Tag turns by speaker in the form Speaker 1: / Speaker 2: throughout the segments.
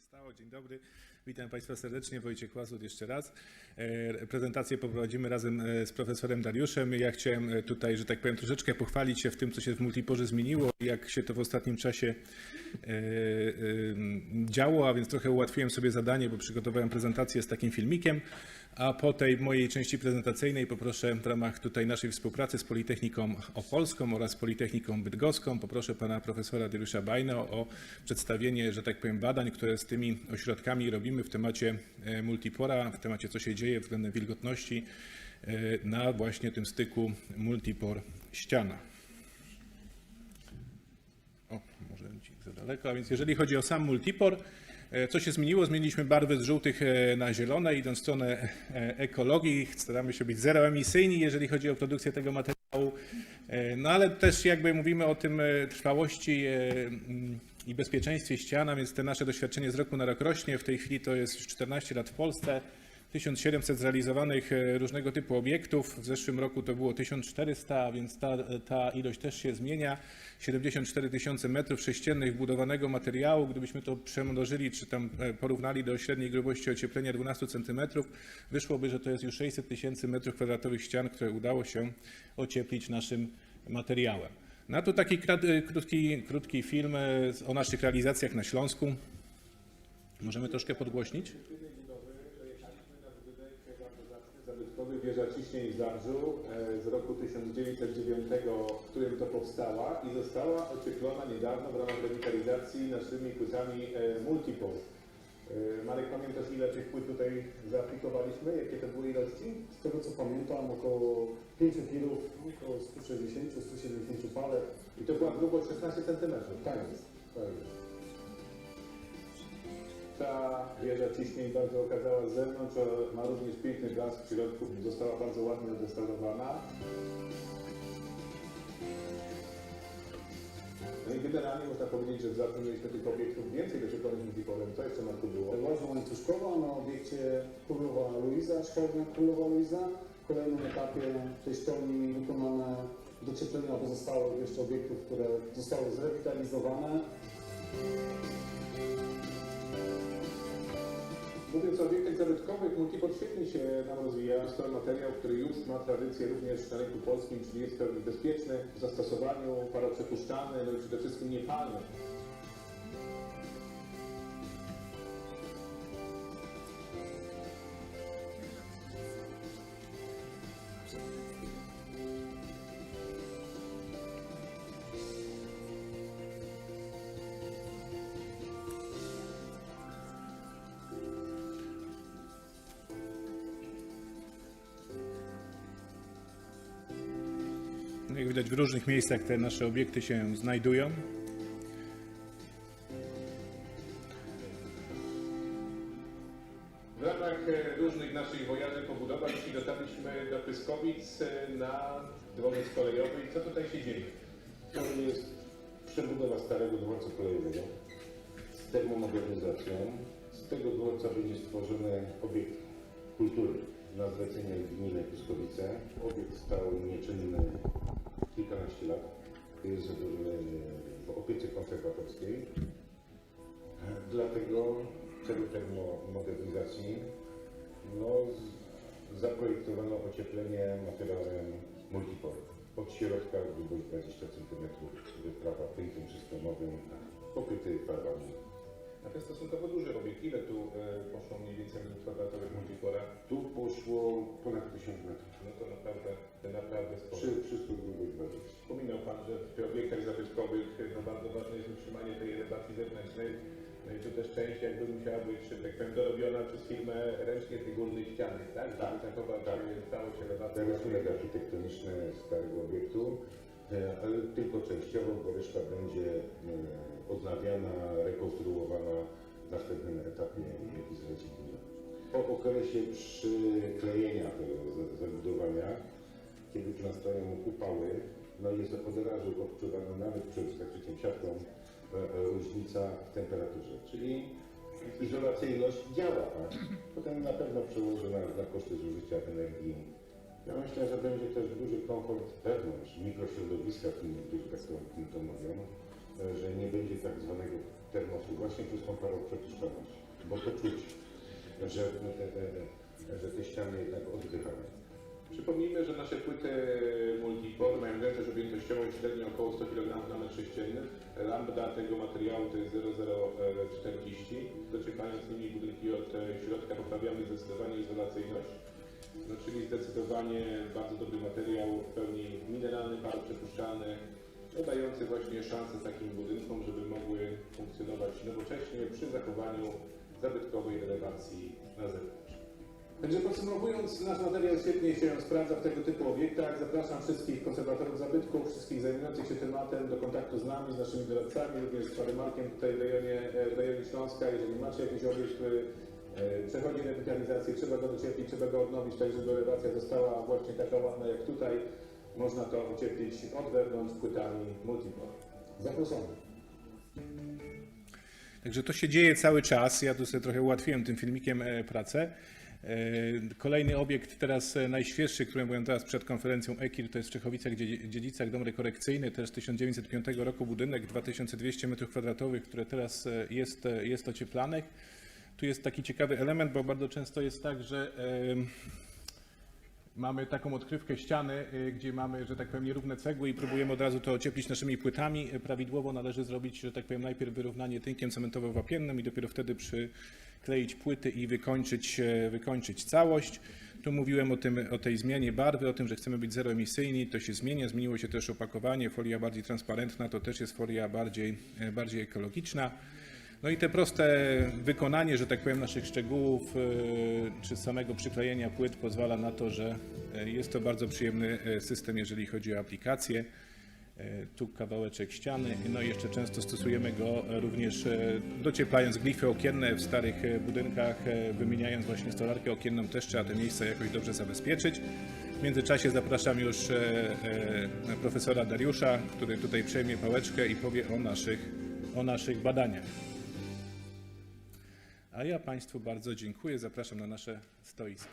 Speaker 1: stało. Dzień dobry, witam Państwa serdecznie. Wojciech Łazut jeszcze raz. E, Prezentację poprowadzimy razem e, z profesorem Dariuszem. Ja chciałem e, tutaj, że tak powiem, troszeczkę pochwalić się w tym, co się w Multiporze zmieniło, jak się to w ostatnim czasie działo, a więc trochę ułatwiłem sobie zadanie, bo przygotowałem prezentację z takim filmikiem, a po tej mojej części prezentacyjnej poproszę w ramach tutaj naszej współpracy z Politechniką Opolską oraz Politechniką Bydgoską, poproszę pana profesora Dariusza Bajno o przedstawienie, że tak powiem, badań, które z tymi ośrodkami robimy w temacie e, multipora, w temacie co się dzieje względem wilgotności e, na właśnie tym styku multipor-ściana. O, może za daleko. A więc jeżeli chodzi o sam multipor, e, co się zmieniło? Zmieniliśmy barwy z żółtych na zielone, idąc w stronę ekologii. Staramy się być zeroemisyjni, jeżeli chodzi o produkcję tego materiału. No ale też jakby mówimy o tym trwałości i bezpieczeństwie ścian, a więc te nasze doświadczenie z roku na rok rośnie. W tej chwili to jest już 14 lat w Polsce. 1700 zrealizowanych e, różnego typu obiektów. W zeszłym roku to było 1400, a więc ta, ta ilość też się zmienia. 74 tysiące metrów sześciennych budowanego materiału. Gdybyśmy to przemnożyli, czy tam e, porównali do średniej grubości ocieplenia 12 centymetrów, wyszłoby, że to jest już 600 tysięcy metrów kwadratowych ścian, które udało się ocieplić naszym materiałem. Na to taki krótki, krótki film e, o naszych realizacjach na Śląsku. Możemy troszkę podgłośnić?
Speaker 2: zabytkowy wieża ciśnień w Zabrzu e, z roku 1909, w którym to powstała i została ocieplona niedawno w ramach rewitalizacji naszymi płytami e, Multipol. Marek, pamiętasz ile tych płyt tutaj zaaplikowaliśmy? Jakie to były ilości?
Speaker 3: Z tego co pamiętam, około 5 tirów, około 160-170 palet.
Speaker 2: I to była grubość 16 cm.
Speaker 3: Tak jest. Tak jest.
Speaker 2: Ta wieża ciśnień bardzo okazała z zewnątrz, ma również piękny blask w środku, została bardzo ładnie odrestaurowana. No i generalnie można powiedzieć, że w Zabrzu mieliśmy tych obiektów więcej do przekonania multipolem. Co jeszcze Marku było?
Speaker 3: Łaźnia łańcuszkowa na obiekcie Królowa Luiza, szkolnia Królowa Luiza. W kolejnym etapie tej szkolni wykonane docieplenia pozostałych jeszcze obiektów, które zostały zrewitalizowane.
Speaker 2: Mówiąc o obiektach zabytkowych, multipol świetnie się nam rozwija. Jest to materiał, który już ma tradycję również na rynku polskim, czyli jest w pełni bezpieczny w zastosowaniu, paroprzepuszczalny, no i przede wszystkim niepalny.
Speaker 1: Jak widać w różnych miejscach te nasze obiekty się znajdują.
Speaker 2: W ramach e, różnych naszych wojaży po budowach dotarliśmy do Pyskowic e, na dworzec kolejowy. I co tutaj się dzieje?
Speaker 4: To jest przebudowa starego dworca kolejowego z termomodernizacją. Z tego dworca będzie stworzony obiekt kultury na zlecenie gminy Pyskowice. Obiekt stał nieczynny kilkanaście lat. Jest w- w opiece konserwatorskiej. Dlatego celu termomodernizacji no, z- zaprojektowano ocieplenie materiałem multipol. Od środka długość 20 cm, wyprawa pękiem przystonowym, pokryty farbami.
Speaker 2: A to jest stosunkowo duży obiekt. Ile tu e, poszło mniej więcej minut kwadratowych multipora?
Speaker 4: Tu poszło ponad 1000 metrów.
Speaker 2: No to naprawdę, naprawdę sporo.
Speaker 4: Przy, 20.
Speaker 2: Wspominał Pan, że w obiektach zabytkowych no, bardzo ważne jest utrzymanie tej elewacji zewnętrznej. No i tu też część jakby musiała być, tak powiem, dorobiona przez firmę ręcznie tej górnej ściany, tak? Żeby
Speaker 4: Tak,
Speaker 2: zachować
Speaker 4: tak.
Speaker 2: e, całość elewacji.
Speaker 4: Te rysunek architektoniczny starego obiektu, e, ale tylko częściowo, bo reszta będzie e, odnawiana, rekonstruowana w następnym etapie, gmina. Po okresie przyklejenia tego za- zabudowania, kiedy nastają upały, no jest od razu odczuwana nawet przed zakryciem siatką e, e, różnica w temperaturze, czyli izolacyjność działa, tak? Potem na pewno przełoży na, na koszty zużycia energii. Ja myślę, że będzie też duży komfort wewnątrz mikrośrodowiska, w którym tak to, mówią, że nie będzie tak zwanego termosu właśnie przez tą paroprzepuszczalność, bo to czuć, że, e, e, że te ściany jednak oddychają.
Speaker 2: Przypomnijmy, że nasze płyty multipor mają gęstość objętościową średnio około 100 kg na metr sześcienny. Lambda tego materiału to jest 0,040. Docieplając nimi budynki od e, środka poprawiamy zdecydowanie izolacyjność. No, czyli zdecydowanie bardzo dobry materiał, w pełni mineralny, paroprzepuszczalny, no, dający właśnie szansę takim budynkom, żeby mogły funkcjonować nowocześnie przy zachowaniu zabytkowej elewacji na zewnątrz. Także podsumowując, nasz materiał świetnie się sprawdza w tego typu obiektach. Zapraszam wszystkich konserwatorów zabytków, wszystkich zajmujących się tematem do kontaktu z nami, z naszymi doradcami, również z Parymarkiem tutaj w rejonie, e, w rejonie Śląska. Jeżeli macie jakiś obiekt, który e, przechodzi rewitalizację, trzeba go docieplić, trzeba go odnowić, tak żeby elewacja została właśnie taka ładna jak tutaj, można to ocieplić od wewnątrz płytami multipor.
Speaker 3: Zapraszamy.
Speaker 1: Także to się dzieje cały czas. Ja tu sobie trochę ułatwiłem tym filmikiem e, pracę. E, Kolejny obiekt teraz e, najświeższy, który byłem teraz przed konferencją EKIR, to jest w Czechowicach Dzie- Dziedzicach dom rekorekcyjny, też z 1905 roku budynek, 2200 m2, które teraz jest, jest ocieplanych. Tu jest taki ciekawy element, bo bardzo często jest tak, że Mamy taką odkrywkę ściany, y, gdzie mamy, że tak powiem, nierówne cegły i próbujemy od razu to ocieplić naszymi płytami. Y, Prawidłowo należy zrobić, że tak powiem, najpierw wyrównanie tynkiem cementowo-wapiennym i dopiero wtedy przykleić płyty i wykończyć, e, wykończyć całość. Tu mówiłem o, tym, o tej zmianie barwy, o tym, że chcemy być zeroemisyjni. To się zmienia. Zmieniło się też opakowanie. Folia bardziej transparentna to też jest folia bardziej, bardziej ekologiczna. No i te proste wykonanie, że tak powiem, naszych szczegółów, e, czy samego przyklejenia płyt pozwala na to, że e, jest to bardzo przyjemny e, system, jeżeli chodzi o aplikację. Tu kawałeczek ściany, no i jeszcze często stosujemy go również docieplając glify okienne w starych budynkach, wymieniając właśnie stolarkę okienną, też trzeba te miejsca jakoś dobrze zabezpieczyć. W międzyczasie zapraszam już profesora Dariusza, który tutaj przejmie pałeczkę i powie o naszych, o naszych badaniach. A ja Państwu bardzo dziękuję. Zapraszam na nasze stoisko.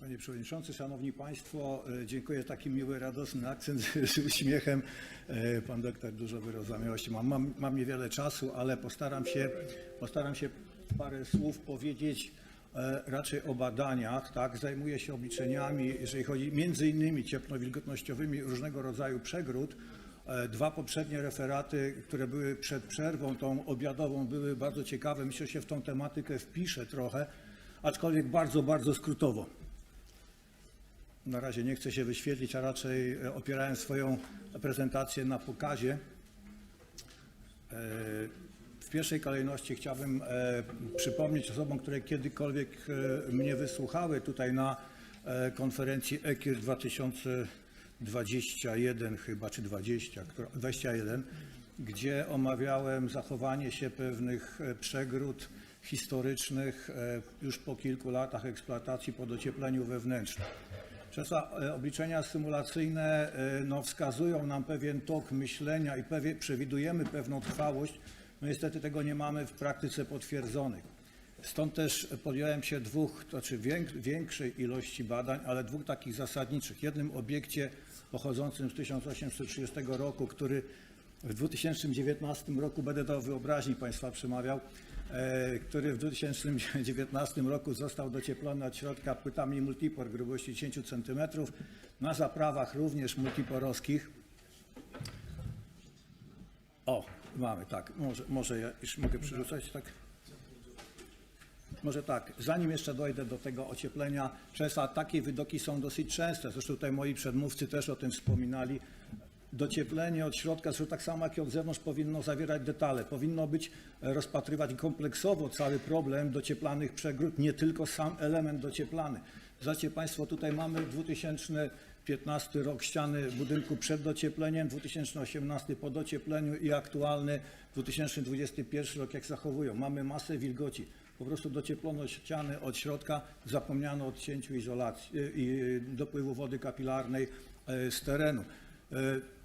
Speaker 5: Panie Przewodniczący, Szanowni Państwo, e, dziękuję. Taki miły, radosny akcent z uśmiechem. E, Pan doktor dużo wyrażał miłości. Mam, mam, mam niewiele czasu, ale postaram się, postaram się parę słów powiedzieć raczej o badaniach. Tak? Zajmuję się obliczeniami, jeżeli chodzi między innymi cieplno-wilgotnościowymi różnego rodzaju przegród. E, Dwa poprzednie referaty, które były przed przerwą tą obiadową, były bardzo ciekawe. Myślę, że się w tą tematykę wpiszę trochę, aczkolwiek bardzo, bardzo skrótowo. Na razie nie chcę się wyświetlić, a raczej e, opierałem swoją prezentację na pokazie. W pierwszej kolejności chciałbym e, przypomnieć osobom, które kiedykolwiek e, mnie wysłuchały tutaj na e, konferencji EKIR 2021 chyba, czy 20, która- 21, gdzie omawiałem zachowanie się pewnych przegród historycznych już po kilku latach eksploatacji po dociepleniu wewnętrznym. Obliczenia symulacyjne no, wskazują nam pewien tok myślenia i pewie, przewidujemy pewną trwałość. No niestety tego nie mamy w praktyce potwierdzonych. Stąd też podjąłem się dwóch, to znaczy większej ilości badań, ale dwóch takich zasadniczych. Jednym obiekcie pochodzącym z 1830 roku, który w 2019 roku, będę do wyobraźni Państwa przemawiał, e, który w 2019 roku został docieplony od środka płytami multipor grubości 10 cm, na zaprawach również multiporowskich. O, mamy, tak, może, może ja już mogę przerzucać, tak? Może tak, zanim jeszcze dojdę do tego ocieplenia, często takie widoki są dosyć częste, zresztą tutaj moi przedmówcy też o tym wspominali. Docieplenie od środka, zresztą tak samo jak i od zewnątrz powinno zawierać detale, powinno być e, rozpatrywać kompleksowo cały problem docieplanych przegród, nie tylko sam element docieplany. Zobaczcie Państwo, tutaj mamy 2015 rok ściany budynku przed dociepleniem, 2018 po dociepleniu i aktualny 2021 rok jak zachowują. Mamy masę wilgoci. Po prostu docieplono ściany od środka, zapomniano o odcięciu izolacji y, i dopływu wody kapilarnej e, z terenu. E,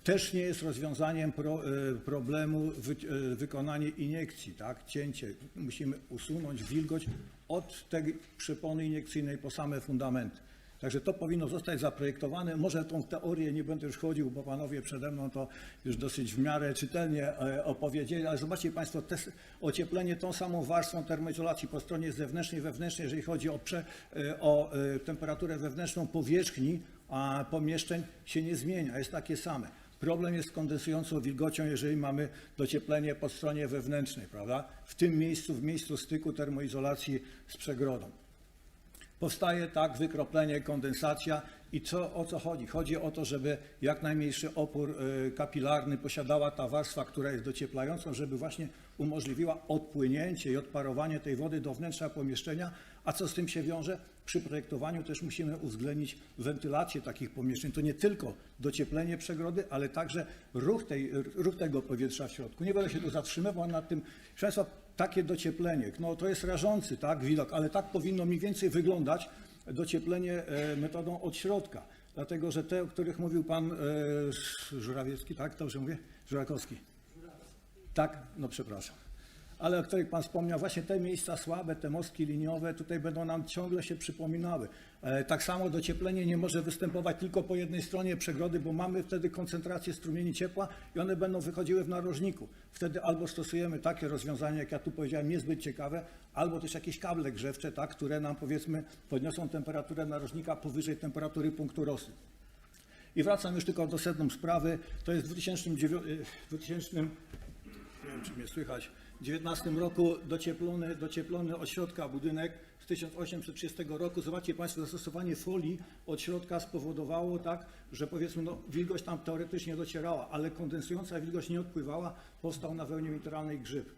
Speaker 5: Też nie jest rozwiązaniem pro, e, problemu wy, e, wykonanie iniekcji, tak? cięcie. Musimy usunąć wilgoć od tej przepony iniekcyjnej po same fundamenty. Także to powinno zostać zaprojektowane. Może tą teorię nie będę już chodził, bo panowie przede mną to już dosyć w miarę czytelnie e, opowiedzieli, ale zobaczcie Państwo, te, ocieplenie tą samą warstwą termoizolacji po stronie zewnętrznej, wewnętrznej, jeżeli chodzi o, prze, e, o e, temperaturę wewnętrzną powierzchni, a pomieszczeń się nie zmienia, jest takie same. Problem jest z kondensującą wilgocią, jeżeli mamy docieplenie po stronie wewnętrznej, prawda? W tym miejscu, w miejscu styku termoizolacji z przegrodą. Powstaje tak wykroplenie, kondensacja i co, o co chodzi? Chodzi o to, żeby jak najmniejszy opór y, kapilarny posiadała ta warstwa, która jest docieplającą, żeby właśnie umożliwiła odpłynięcie i odparowanie tej wody do wnętrza pomieszczenia. A co z tym się wiąże? Przy projektowaniu też musimy uwzględnić wentylację takich pomieszczeń. To nie tylko docieplenie przegrody, ale także ruch, tej, ruch tego powietrza w środku. Nie będę się tu zatrzymywał nad tym. Proszę Państwa, takie docieplenie, no to jest rażący tak, widok, ale tak powinno mniej więcej wyglądać docieplenie e, metodą od środka. Dlatego, że te, o których mówił pan e, Żurawiecki, tak, dobrze mówię? Żurakowski. Tak, no przepraszam. Ale o których Pan wspomniał, właśnie te miejsca słabe, te mostki liniowe, tutaj będą nam ciągle się przypominały. E, Tak samo docieplenie nie może występować tylko po jednej stronie przegrody, bo mamy wtedy koncentrację strumieni ciepła i one będą wychodziły w narożniku. Wtedy albo stosujemy takie rozwiązania, jak ja tu powiedziałem, niezbyt ciekawe, albo też jakieś kable grzewcze, tak, które nam powiedzmy podniosą temperaturę narożnika powyżej temperatury punktu rosy. I wracam już tylko do sedną sprawy. To jest w 2009, w 2000, nie wiem czy mnie słychać, 19 roku docieplony, docieplony od środka budynek z 1830 roku. Zobaczcie Państwo, zastosowanie folii od środka spowodowało tak, że powiedzmy no, wilgoć tam teoretycznie docierała, ale kondensująca wilgoć nie odpływała, powstał na wełnie mineralnej grzyb.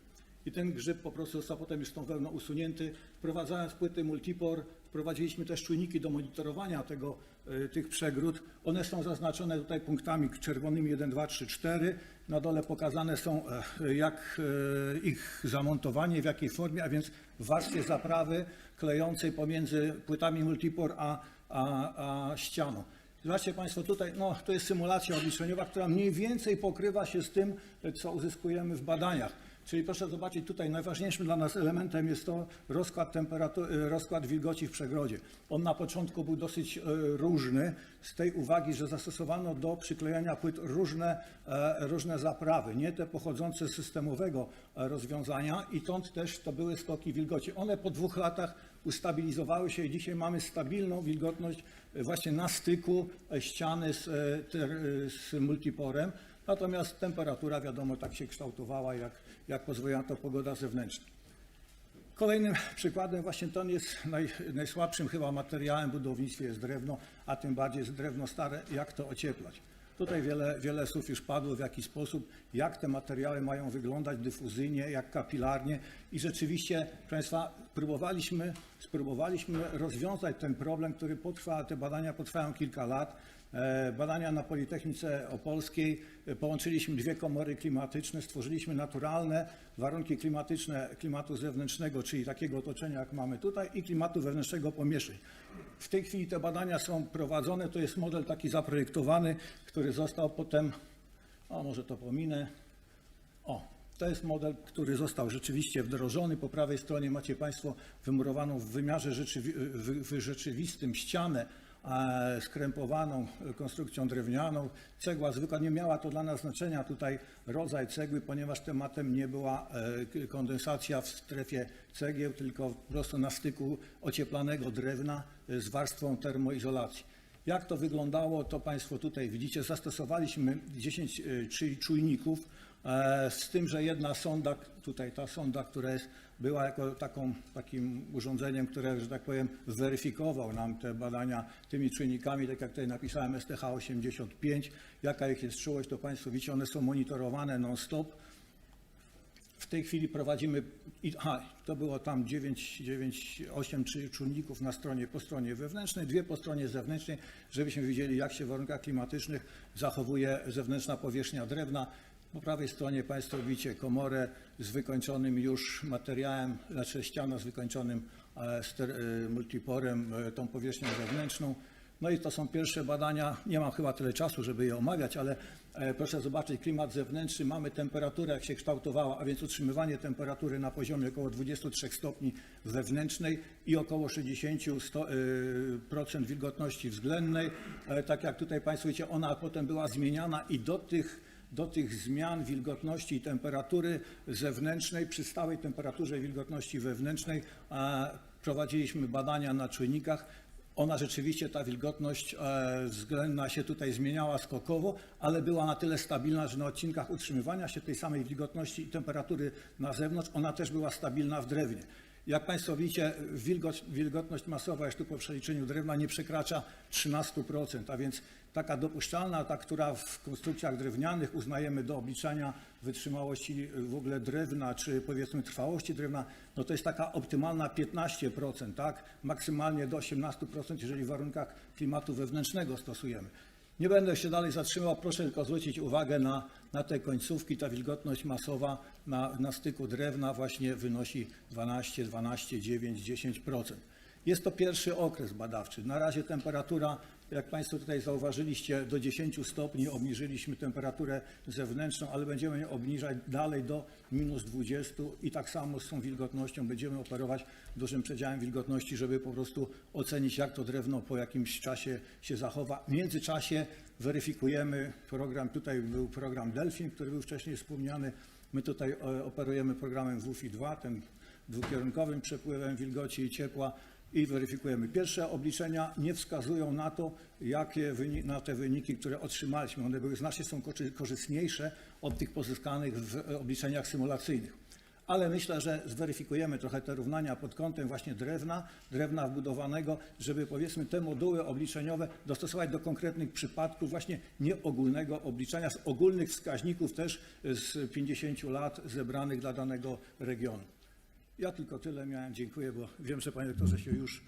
Speaker 5: I ten grzyb po prostu został potem już tą wełną usunięty. Wprowadzając płyty multipor, wprowadziliśmy też czujniki do monitorowania tego, tych przegród. One są zaznaczone tutaj punktami czerwonymi 1, 2, 3, 4. Na dole pokazane są e, jak e, ich zamontowanie, w jakiej formie, a więc w warstwie zaprawy klejącej pomiędzy płytami multipor a, a, a ścianą. Zobaczcie Państwo, tutaj no, to jest symulacja obliczeniowa, która mniej więcej pokrywa się z tym, co uzyskujemy w badaniach. Czyli proszę zobaczyć, tutaj najważniejszym dla nas elementem jest to rozkład, temperatury, rozkład wilgoci w przegrodzie. On na początku był dosyć e, różny z tej uwagi, że zastosowano do przyklejania płyt różne, e, różne zaprawy, nie te pochodzące z systemowego e, rozwiązania i stąd też to były stoki wilgoci. One po dwóch latach ustabilizowały się i dzisiaj mamy stabilną wilgotność e, właśnie na styku e, ściany z, e, e, z multiporem. Natomiast temperatura, wiadomo, tak się kształtowała, jak, jak pozwoliła to pogoda zewnętrzna. Kolejnym przykładem właśnie to jest naj, najsłabszym chyba materiałem w budownictwie jest drewno, a tym bardziej jest drewno stare, jak to ocieplać. Tutaj wiele, wiele słów już padło, w jaki sposób, jak te materiały mają wyglądać dyfuzyjnie, jak kapilarnie i rzeczywiście, proszę Państwa, próbowaliśmy, spróbowaliśmy rozwiązać ten problem, który potrwa, te badania potrwają kilka lat. E, Badania na Politechnice Opolskiej, e, połączyliśmy dwie komory klimatyczne, stworzyliśmy naturalne warunki klimatyczne klimatu zewnętrznego, czyli takiego otoczenia, jak mamy tutaj, i klimatu wewnętrznego pomieszczeń. W tej chwili te badania są prowadzone, to jest model taki zaprojektowany, który został potem, o może to pominę, o, to jest model, który został rzeczywiście wdrożony. Po prawej stronie macie Państwo wymurowaną w wymiarze rzeczywi- w, rzeczywistym ścianę skrępowaną konstrukcją drewnianą. Cegła zwykła nie miała to dla nas znaczenia tutaj rodzaj cegły, ponieważ tematem nie była e, kondensacja w strefie cegieł, tylko po prostu na styku ocieplanego drewna e, z warstwą termoizolacji. Jak to wyglądało, to Państwo tutaj widzicie. Zastosowaliśmy 10 e, czy- czujników, e, z tym, że jedna sonda, tutaj ta sonda, która jest, była jako taką, takim urządzeniem, które, że tak powiem, weryfikował nam te badania tymi czujnikami, tak jak tutaj napisałem STH85, jaka ich jest czułość, to Państwo widzicie, one są monitorowane non-stop. W tej chwili prowadzimy, aha, to było tam 9, 9, 8 czy czujników na stronie, po stronie wewnętrznej, dwie po stronie zewnętrznej, żebyśmy widzieli, jak się w warunkach klimatycznych zachowuje zewnętrzna powierzchnia drewna. Po prawej stronie Państwo widzicie komorę z wykończonym już materiałem, znaczy ściana z wykończonym e, e, multiporem, e, tą powierzchnią zewnętrzną. No i to są pierwsze badania. Nie mam chyba tyle czasu, żeby je omawiać, ale proszę zobaczyć klimat zewnętrzny. Mamy temperaturę, jak się kształtowała, a więc utrzymywanie temperatury na poziomie około 23 stopni wewnętrznej i około 60% sto- e, procent wilgotności względnej. Tak jak tutaj Państwo widzicie, ona potem była zmieniana i do tych do tych zmian wilgotności i temperatury zewnętrznej przy stałej temperaturze wilgotności wewnętrznej prowadziliśmy badania na czujnikach. Ona rzeczywiście, ta wilgotność e, względna się tutaj zmieniała skokowo, ale była na tyle stabilna, że na odcinkach utrzymywania się tej samej wilgotności i temperatury na zewnątrz, ona też była stabilna w drewnie. Jak Państwo widzicie, wilgoć, wilgotność masowa jeszcze po przeliczeniu drewna nie przekracza 13%, a więc taka dopuszczalna, ta, która w konstrukcjach drewnianych uznajemy do obliczania wytrzymałości w ogóle drewna, czy powiedzmy trwałości drewna, no to jest taka optymalna 15%, tak? Maksymalnie do 18%, jeżeli w warunkach klimatu wewnętrznego stosujemy. Nie będę się dalej zatrzymał, proszę tylko zwrócić uwagę na, na te końcówki. Ta wilgotność masowa na, na styku drewna właśnie wynosi 12, 12, 9, 10%. Jest to pierwszy okres badawczy. Na razie temperatura, jak Państwo tutaj zauważyliście, do 10 stopni obniżyliśmy temperaturę zewnętrzną, ale będziemy ją obniżać dalej do minus 20 i tak samo z tą wilgotnością będziemy operować dużym przedziałem wilgotności, żeby po prostu ocenić, jak to drewno po jakimś czasie się zachowa. W międzyczasie weryfikujemy program, tutaj był program Delfin, który był wcześniej wspomniany. My tutaj e, operujemy programem WFI-2, tym dwukierunkowym przepływem wilgoci i ciepła i weryfikujemy. Pierwsze obliczenia nie wskazują na to, jakie wyni- na te wyniki, które otrzymaliśmy. One były znacznie są korzy- korzystniejsze od tych pozyskanych w obliczeniach symulacyjnych. Ale myślę, że zweryfikujemy trochę te równania pod kątem właśnie drewna, drewna wbudowanego, żeby powiedzmy te moduły obliczeniowe dostosować do konkretnych przypadków właśnie nieogólnego obliczania z ogólnych wskaźników też z 50 lat zebranych dla danego regionu. Ja tylko tyle miałem. Dziękuję, bo wiem, że panie doktorze się już...